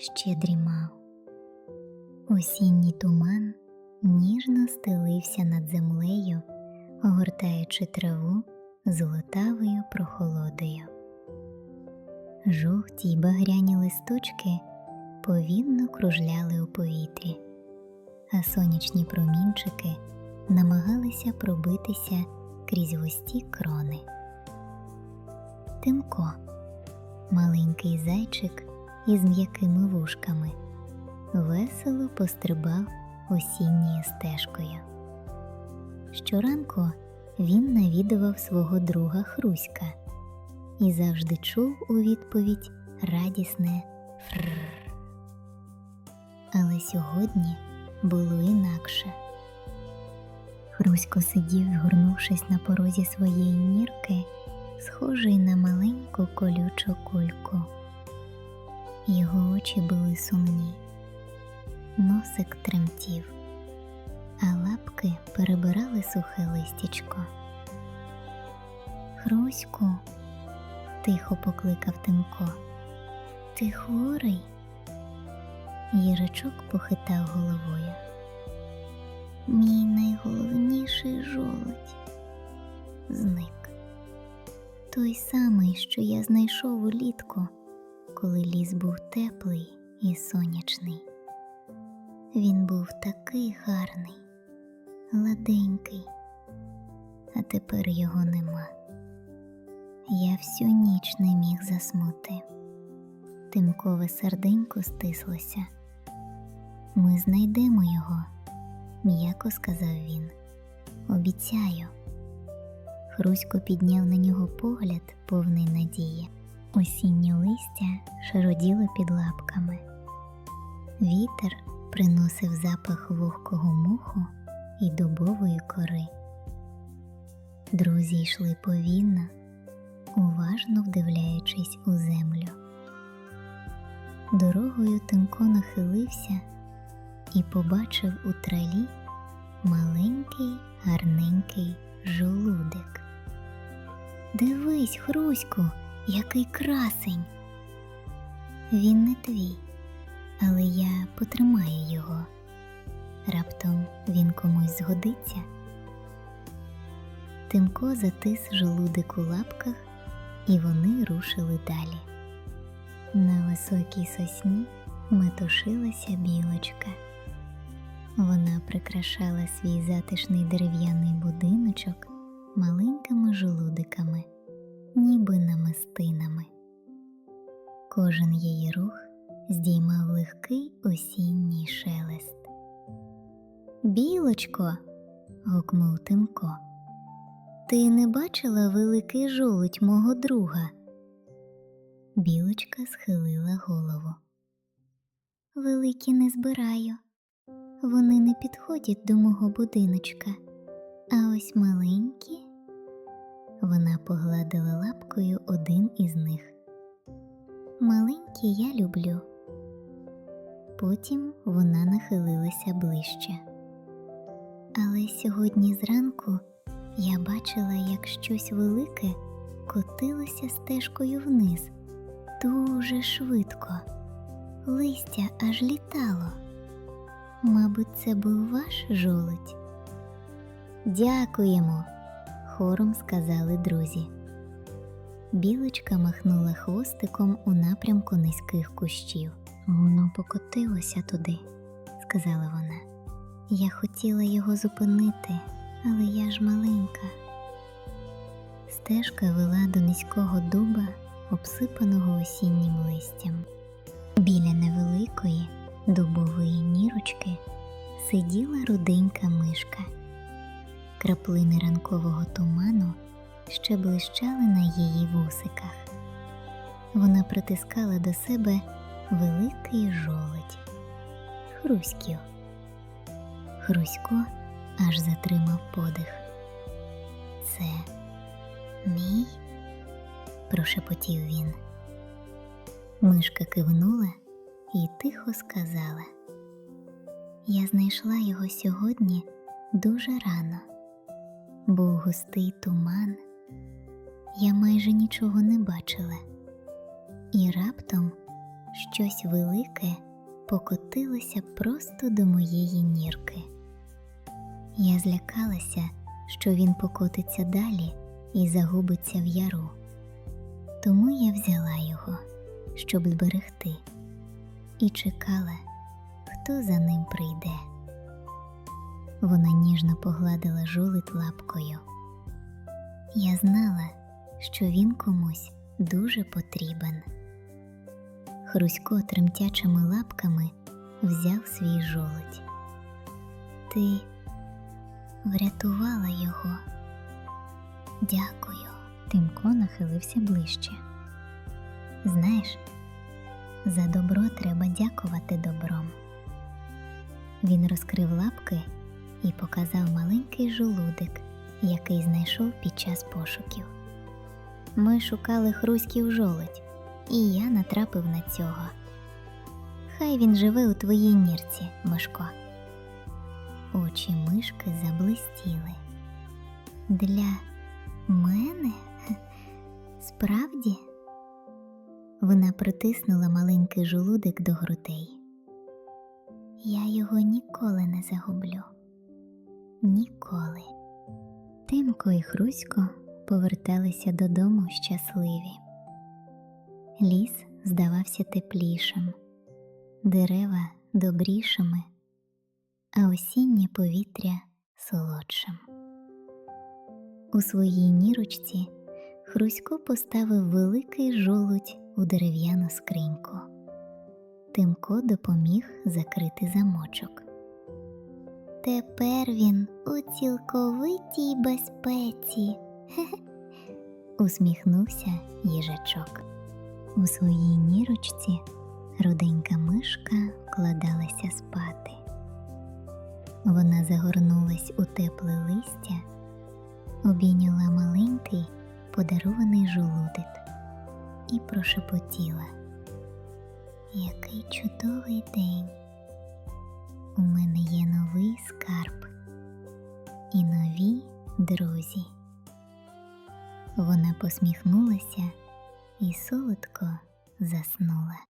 ще дрімав. Осінній туман ніжно стелився над землею, огортаючи траву золотавою прохолодою. Жовті й багряні листочки повільно кружляли у повітрі, а сонячні промінчики намагалися пробитися крізь густі крони. Тимко, маленький зайчик із м'якими вушками, весело пострибав осінньою стежкою. Щоранку він навідував свого друга Хруська і завжди чув у відповідь радісне фрррр. Але сьогодні було інакше. Хрусько сидів, згорнувшись на порозі своєї нірки, схожий на маленьку колючу кульку. Його очі були сумні, носик тремтів, а лапки перебирали сухе листячко. Хруську, тихо покликав Тимко. Ти хворий? Їжачок похитав головою. Мій найголовніший жолудь зник. Той самий, що я знайшов улітку, коли ліс був теплий і сонячний. Він був такий гарний, гладенький, а тепер його нема. Я всю ніч не міг заснути. Тимкове серденько стислося. Ми знайдемо його, м'яко сказав він. Обіцяю. Хрусько підняв на нього погляд, повний надії. Осіннє листя шароділо під лапками. Вітер приносив запах вогкого моху і дубової кори. Друзі йшли повільно, уважно вдивляючись у землю. Дорогою Тимко нахилився і побачив у тралі маленький гарненький жолудик. Дивись, Хруську, який красень. Він не твій, але я потримаю його. Раптом він комусь згодиться. Тимко затис жолудик у лапках, і вони рушили далі. На високій сосні метушилася білочка. Вона прикрашала свій затишний дерев'яний будиночок маленькими жолудиками, ніби намистинами. Кожен її рух здіймав легкий осінній шелест. Білочко. гукнув Тимко. Ти не бачила великий жолудь мого друга? Білочка схилила голову. Великі не збираю. Вони не підходять до мого будиночка. А ось маленькі. Вона погладила лапкою один із них. Маленькі я люблю. Потім вона нахилилася ближче. Але сьогодні зранку я бачила, як щось велике котилося стежкою вниз дуже швидко. Листя аж літало. Мабуть, це був ваш жолудь. Дякуємо, хором сказали друзі. Білочка махнула хвостиком у напрямку низьких кущів. Воно покотилося туди, сказала вона. Я хотіла його зупинити, але я ж маленька. Стежка вела до низького дуба, обсипаного осіннім листям. Біля невеликої дубової нірочки сиділа руденька мишка. Краплини ранкового туману ще блищали на її вусиках. Вона притискала до себе великий жолудь. Хруськів. Хрусько аж затримав подих. Це мій? прошепотів він. Мишка кивнула і тихо сказала: Я знайшла його сьогодні дуже рано. Був густий туман, я майже нічого не бачила, і раптом щось велике покотилося просто до моєї нірки. Я злякалася, що він покотиться далі і загубиться в яру. Тому я взяла його, щоб зберегти, і чекала, хто за ним прийде. Вона ніжно погладила жолит лапкою. Я знала, що він комусь дуже потрібен. Хрусько тремтячими лапками взяв свій жолудь. Ти врятувала його. Дякую. Тимко нахилився ближче. Знаєш, за добро треба дякувати добром. Він розкрив лапки і показав маленький жолудик, який знайшов під час пошуків. Ми шукали хруськів жолудь, і я натрапив на цього. Хай він живе у твоїй нірці, Мишко. Очі мишки заблистіли. Для мене? Справді? Вона притиснула маленький жолудик до грудей. Я його ніколи не загублю. Ніколи. Тимко і Хрусько поверталися додому щасливі. Ліс здавався теплішим, дерева добрішими, а осіннє повітря солодшим. У своїй нірочці Хрусько поставив великий жолудь у дерев'яну скриньку. Тимко допоміг закрити замочок. Тепер він у цілковитій безпеці. Хе-хе, усміхнувся їжачок. У своїй нірочці руденька мишка вкладалася спати. Вона загорнулась у тепле листя, обійняла маленький подарований жолудик і прошепотіла. Який чудовий день! У мене є новий скарб і нові друзі. Вона посміхнулася і солодко заснула.